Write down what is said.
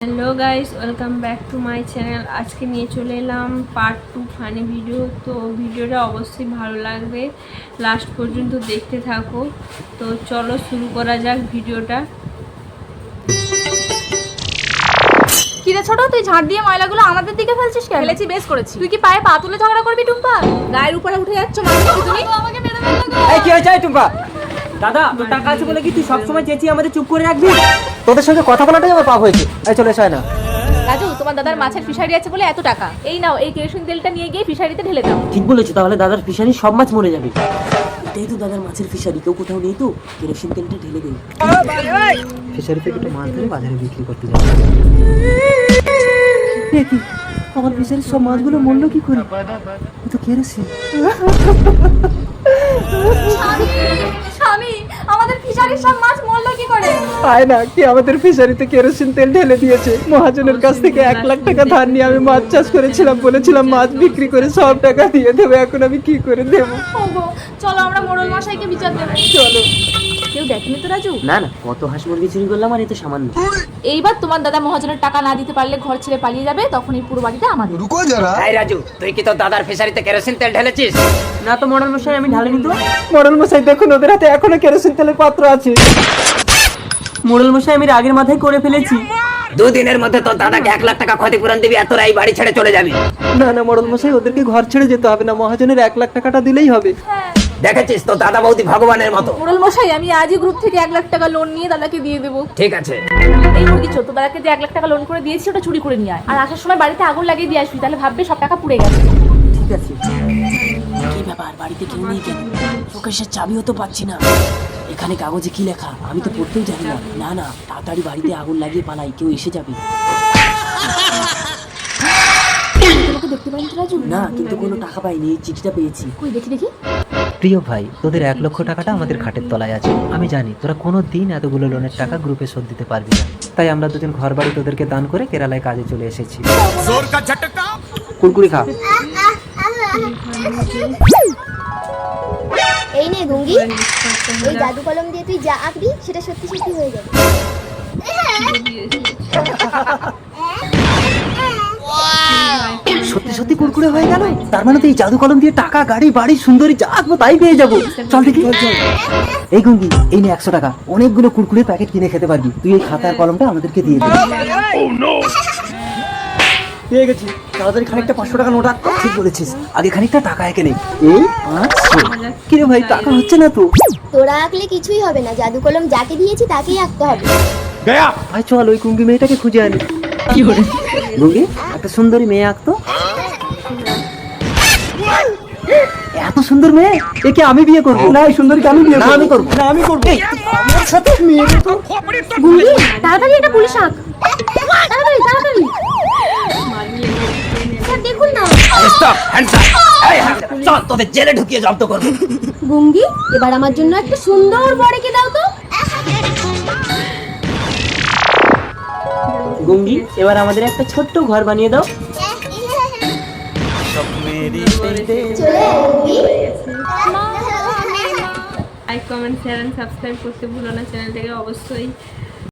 Hello guys welcome back to my channel আজকে নিয়ে চলে এলাম পার্ট টু ফানি ভিডিও তো ভিডিওটা অবশ্যই ভালো লাগবে। লাস্ট পর্যন্ত দেখতে থাকো। তো চলো শুরু করা যাক ভিডিওটা কিরে ছোট তুই ঝাড় দিয়ে ময়লাগুলো আমাদের দিকে ফেলছিস কেন? ফেলেছি বেশ করেছি। তুই কি পায়ে পা তুলে ঝগড়া করবি টুম্পা? গায়ের উপরে উঠে যাচ্ছ মানুষ তুমি? আমাকে মেরে ফেলল কি হয়েছে? টুম্পা। দাদা তোর টাকা আছে বলে কি তুই সবসময় চেঁচিয়ে আমাদের চুপ করে রাখবি? তোদের সঙ্গে কথা বলাটাই আমার পাপ হয়েছে। এই চলে এসো না রাজু তোমার দাদার মাছের ফিশারি আছে বলে এত টাকা। এই নাও এই কেরোসিন তেলটা নিয়ে গিয়ে ফিশারিতে ঢেলে দাও। ঠিক বলেছ তাহলে দাদার ফিশারি সব মাছ মরে যাবে। এটাই তো দাদার মাছের ফিশারি কেউ কোথাও নেই তো। কেরোসিন তেলটা ঢেলে দেই। ফিশারি থেকে একটু মাছ ধরে বাজারে বিক্রি করতে যাবে দেখি আমার ফিশারির সব মাছগুলো মরলো কি করে? তো কেরোসিন। ফিশারির সব মাছ মরল কি করে? আয় না কি আমাদের ফিশারিতে কেরোসিন তেল ঢেলে দিয়েছে? মহাজনের কাছ থেকে এক লাখ টাকা ধার নিয়ে আমি মাছ চাষ করেছিলাম বলেছিলাম মাছ বিক্রি করে সব টাকা দিয়ে দেবো এখন আমি কি করে দেবো? চলো আমরা মোড়ল মশাইকে বিচার দেবো। চলো। কেউ দেখেনি তো রাজু? না না কত হাঁস মুরগি চুরি করলাম আর এত সামান্য। এইবার তোমার দাদা মহাজনের টাকা না দিতে পারলে ঘর ছেড়ে পালিয়ে যাবে তখন এই পুরো বাড়িটা আমাদের। রুকো যারা। এই রাজু তুই কি তো দাদার ফিশারিতে কেরোসিন তেল ঢেলেছিস? না তো মডেল মশাই আমি ঢালিনি তো। মডেল মশাই দেখুন ওদের হাতে এখনও কেরোসিন তেলের পাত্র আছে। মডেল মশাই আমি রাগের মাথায় করে ফেলেছি। দুদিনের মধ্যে তো দাদাকে এক লাখ টাকা ক্ষতিপূরণ দিবি এত তোরা এই বাড়ি ছেড়ে চলে যাবি। না না মডেল মশাই ওদেরকে ঘর ছেড়ে যেতে হবে না। মহাজনের এক লাখ টাকাটা দিলেই হবে। হ্যাঁ। দেখেছিস তোর দাদা বৌদি ভগবানের মতো? মোড়ল মশাই আমি আজই গ্রুপ থেকে এক লাখ টাকা লোন নিয়ে দাদাকে দিয়ে দেবো। ঠিক আছে। এই মুরগি ছোট দাদাকে যে এক লাখ টাকা লোন করে দিয়েছি ওটা চুরি করে নিয়ে আয়। আর আসার সময় বাড়িতে আগুন লাগিয়ে দিয়ে আসবি তাহলে ভাববে সব টাকা পুড়ে গেছে। ঠিক আছে। কি ব্যাপার বাড়িতে কেউ নেই কেন? শোকেশের চাবিও তো পাচ্ছি না। এখানে কাগজে কি লেখা? আমি তো পড়তেও জানি না। না না তাড়াতাড়ি বাড়িতে আগুন লাগিয়ে পালাই কেউ এসে যাবে। তোমাকে দেখতে পাইনি রাজু? না কিন্তু কোনো টাকা পাইনি এই চিঠিটা পেয়েছি। কই দেখি দেখি। প্রিয় ভাই তোদের এক লক্ষ টাকাটা আমাদের খাটের তলায় আছে। আমি জানি তোরা কোনো দিন এতগুলো লোনের টাকা গ্রুপে শোধ দিতে পারবি না। তাই আমরা দুজন ঘর বাড়ি তোদেরকে দান করে কেরালায় কাজে চলে এসেছি। কুরকুরি খা। এই নে গুঙ্গি ওই জাদু কলম দিয়ে তুই যা আঁকবি সেটা সত্যি সত্যি হয়ে যাবে। সত্যি কুরকুরে হয়ে গেল? তার মানে তো এই জাদু কলম দিয়ে টাকা গাড়ি বাড়ি সুন্দরী যা তাই পেয়ে যাব। চল দেখি। এই গঙ্গি এই নিয়ে একশো টাকা। অনেকগুলো কুরকুরে প্যাকেট কিনে খেতে পারবি। তুই এই খাতার কলমটা আমাদেরকে দিয়ে দিবি পেয়ে গেছি। তাড়াতাড়ি খানিকটা পাঁচশো টাকা নোট। ঠিক বলেছিস। আগে খানিকটা টাকা একে নেই এই পাঁচশো। কিরে ভাই টাকা হচ্ছে না তো? তোরা আঁকলে কিছুই হবে না। জাদু কলম যাকে দিয়েছি তাকেই আঁকতে হবে। गया ভাই চল ওই কুঙ্গি মেয়েটাকে খুঁজে আনি। কি গুঙ্গি একটা সুন্দরী মেয়ে আঁকতো। সুন্দর মেয়ে? একে আমি বিয়ে করব। না এই সুন্দরীকে আমি বিয়ে করব। আমি করব। না আমি করব। আমার সাথে মেয়ে তো গুঙ্গি তাড়াতাড়ি একটা পুলিশ আঁক। তাড়াতাড়ি তাড়াতাড়ি। দেখুন না। স্টপ হ্যান্ডস আপ এই hands up! চল তোদের জেলে ঢুকিয়ে জব্দ করব। গুঙ্গি এবার আমার জন্য একটা সুন্দর বড়কে দাও তো। গুঙ্গি এবার আমাদের একটা ছোট্ট ঘর বানিয়ে দাও। চলে লাইক কমেন্ট শেয়ার সাবস্ক্রাইব করতে ভুলো না চ্যানেলটাকে অবশ্যই।